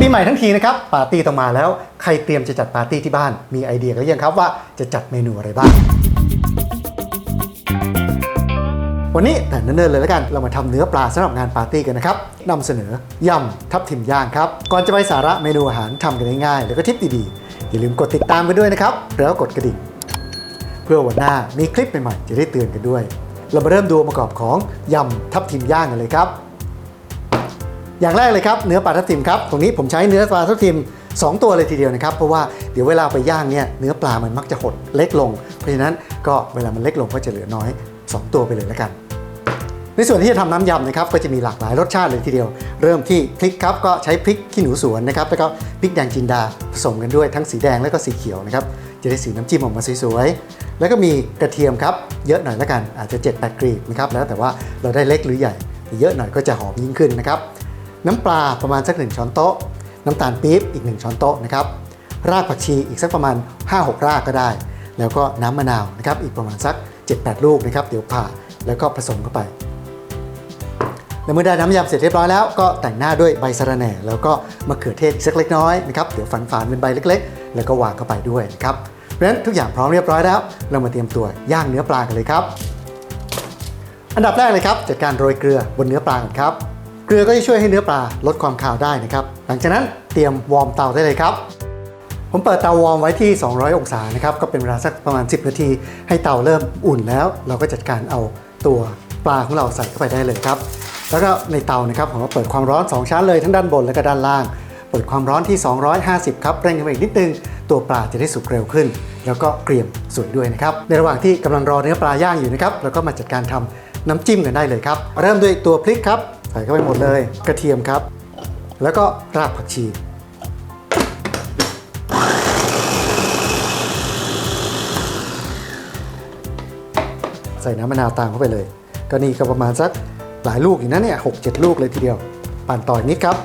ปีใหม่ทั้งทีนะครับปาร์ตี้ต้องมาแล้ว ใครเตรียมจะจัดปาร์ตี้ที่บ้านมีไอเดียกันหรือยังครับว่าจะจัดเมนูอะไรบ้าง วันนี้แต่เนิ่นๆเลยแล้วกันเรามาทำเนื้อปลาสำหรับงานปาร์ตี้กันนะครับนำเสนอยำทับทิมย่างครับ ก่อนจะไปสาระเมนูอาหารทำกันง่ายๆแล้วก็ทิปดีๆ อย่าลืมกดติดตามกันด้วยนะครับแล้วกดกระดิ่ง เพื่อวันหน้ามีคลิปใหม่ๆจะได้เตือนกันด้วย เรามาเริ่มดูองค์ประกอบของยำทับทิมย่างกันเลยครับ อย่างแรกเลยครับเนื้อปลาทับทิมครับตรงนี้ผมใช้เนื้อปลาทับทิม 2 ตัวเลยทีเดียวนะครับ เพราะว่าเดี๋ยวเวลาไปย่างเนี่ยเนื้อปลามันมักจะหดเล็กลง เพราะฉะนั้นก็เวลามันเล็กลงก็จะเหลือน้อย 2 ตัวไปเลยแล้วกัน ในส่วนที่จะทำน้ำยำนะครับก็จะมีหลากหลายรสชาติเลยทีเดียว เริ่มที่พริกครับก็ใช้พริกขี้หนูสวนนะครับแล้วก็พริกแดงจินดาผสมกันด้วยทั้งสีแดงและก็สีเขียวนะครับจะได้สีน้ำจิ้มออกมาสวยๆแล้วก็มีกระเทียมครับเยอะหน่อยแล้วกันอาจจะ7 8กรีบนะครับแล้วแต่ว่าเราได้เล็กหรือใหญ่เยอะหน่อยก็จะหอมยิ่งขึ้นนะครับ น้ำปลาประมาณสัก 1 ช้อนโต๊ะ น้ำตาลปี๊บอีก 1 ช้อนโต๊ะนะครับ รากผักชีอีกสักประมาณ 5-6 รากก็ได้ แล้วก็น้ำมะนาวนะครับอีกประมาณสัก 7-8 ลูกนะครับเดี๋ยวผ่าแล้วก็ผสมเข้าไปและเมื่อได้น้ำยำเสร็จเรียบร้อยแล้วก็แต่งหน้าด้วยใบสะระแหน่ แล้วก็มะเขือเทศสักเล็กน้อยนะครับเดี๋ยวฝันฝานเป็นใบเล็ก ๆ แล้วก็วางเข้าไปด้วยนะครับเพราะฉะนั้นทุกอย่างพร้อมเรียบร้อยแล้ว เรามาเตรียมตัวย่างเนื้อปลากันเลยครับ อันดับแรกเลยครับจัดการโรยเกลือบนเนื้อปลาก่อนครับ เกลือก็จะช่วยให้เนื้อปลาลดความคาวได้นะครับ หลังจากนั้นเตรียมวอร์มเตาได้เลยครับ ผมเปิดเตาวอร์มไว้ที่ 200 องศานะครับ ก็เป็นเวลาสักประมาณ 10 นาที ให้เตาเริ่มอุ่นแล้ว เราก็จัดการเอาตัวปลาของเราใส่เข้าไปได้เลยครับ แล้วก็ในเตานะครับผมก็เปิดความร้อน 2 ชั้นเลยทั้งด้านบนและก็ด้านล่าง เปิดความร้อนที่ 250 ครับเร่งขึ้นไปอีกนิดนึง ตัวปลาจะได้สุกเร็วขึ้น แล้วก็เกรียมสวยด้วยนะครับ ในระหว่างที่กำลังรอเนื้อปลาย่างอยู่นะครับ เราก็มาจัดการทำน้ำจิ้มกันได้เลยครับ เริ่มด้วยตัวพริกครับ ส่เข้าไปหมดเลย กระเทียมครับ แล้วก็รากผักชี ใส่น้ำมะนาวตามเข้าไปเลย ก็นี่ก็ประมาณสักหลายลูกอยู่นะเนี่ยหกเจ็ดลูกเลยทีเดียว ปั่นต่ออีกนิดครับ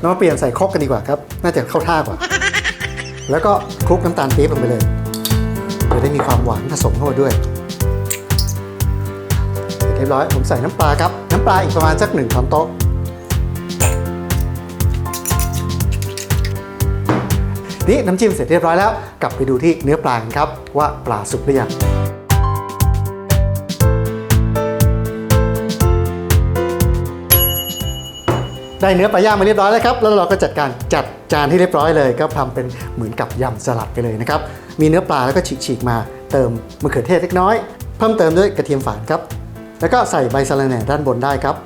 เรามาเปลี่ยนใส่ครกกันดีกว่าครับ น่าจะเข้าท่ากว่า แล้วก็คลุกน้ำตาลปี๊บลงไปเลยจะได้มีความหวานผสมเข้ามาด้วย เรียบร้อย ผมใส่น้ำปลาครับ น้ำปลาอีกประมาณสักหนึ่งช้อนโต๊ะ นี่น้ำจิ้มเสร็จเรียบร้อยแล้ว กลับไปดูที่เนื้อปลากันครับ ว่าปลาสุกหรือยังได้เนื้อปลาย่างมาเรียบร้อยแล้วครับ แล้วเราก็จัดการจัดจานที่เรียบร้อยเลย ก็ทำเป็นเหมือนกับยำสลัดไปเลยนะครับ มีเนื้อปลาแล้วก็ฉีกๆมาเติมมะเขือเทศเล็กน้อย เพิ่มเติมด้วยกระเทียมฝานครับ แล้วก็ใส่ใบสะระแหน่ด้านบนได้ครับ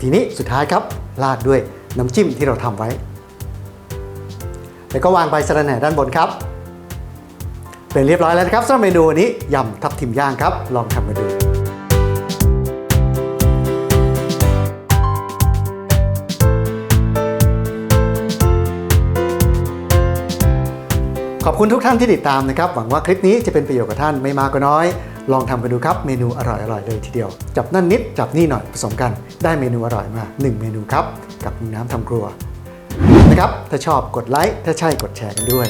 ทีนี้สุดท้ายครับราดด้วยน้ำจิ้มที่เราทำไว้ แล้วก็วางใบสะระแหน่ด้านบนครับ เป็นเรียบร้อยแล้วครับสำหรับเมนูวันนี้ยำทับทิมย่างครับ ลองทำมาดูขอบคุณทุกท่านที่ติดตามนะครับ หวังว่าคลิปนี้จะเป็นประโยชน์กับท่านไม่มากก็น้อย ลองทำกันดูครับเมนูอร่อยๆเลยทีเดียว จับนั่นนิดจับนี่หน่อยผสมกัน ได้เมนูอร่อยมา 1 เมนูครับกับน้ำทำครัวนะครับถ้าชอบกดไลค์ถ้าใช่กดแชร์กันด้วย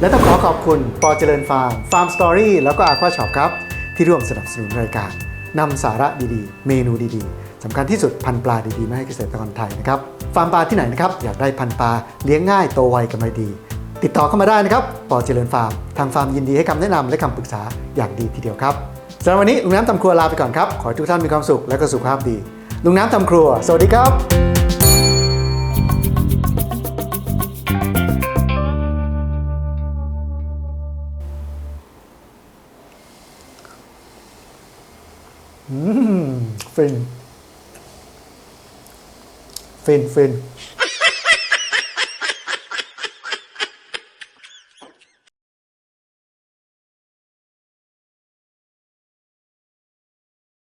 และต้องขอขอบคุณปอเจริญฟาร์มฟาร์มสตอรี่แล้วก็อาควาช็อปครับ ที่ร่วมสนับสนุนรายการนำสาระดีๆ เมนูดีๆสำคัญที่สุดพันปลาดีๆมาให้เกษตรกรไทยนะครับฟาร์มปลาที่ไหนนะครับอยากได้พันปลาเลี้ยงง่ายโตไวกำไรดี ติดต่อเข้ามาได้นะครับปอเจริญฟาร์ม ทางฟาร์มยินดีให้คำแนะนำและคำปรึกษาอย่างดีทีเดียวครับสำหรับวันนี้ลุงน้ำทำครัวลาไปก่อนครับ ขอให้ทุกท่านมีความสุขและก็สุขภาพดี ลุงน้ำทำครัว สวัสดีครับอืมฟิน ฟิน ฟิน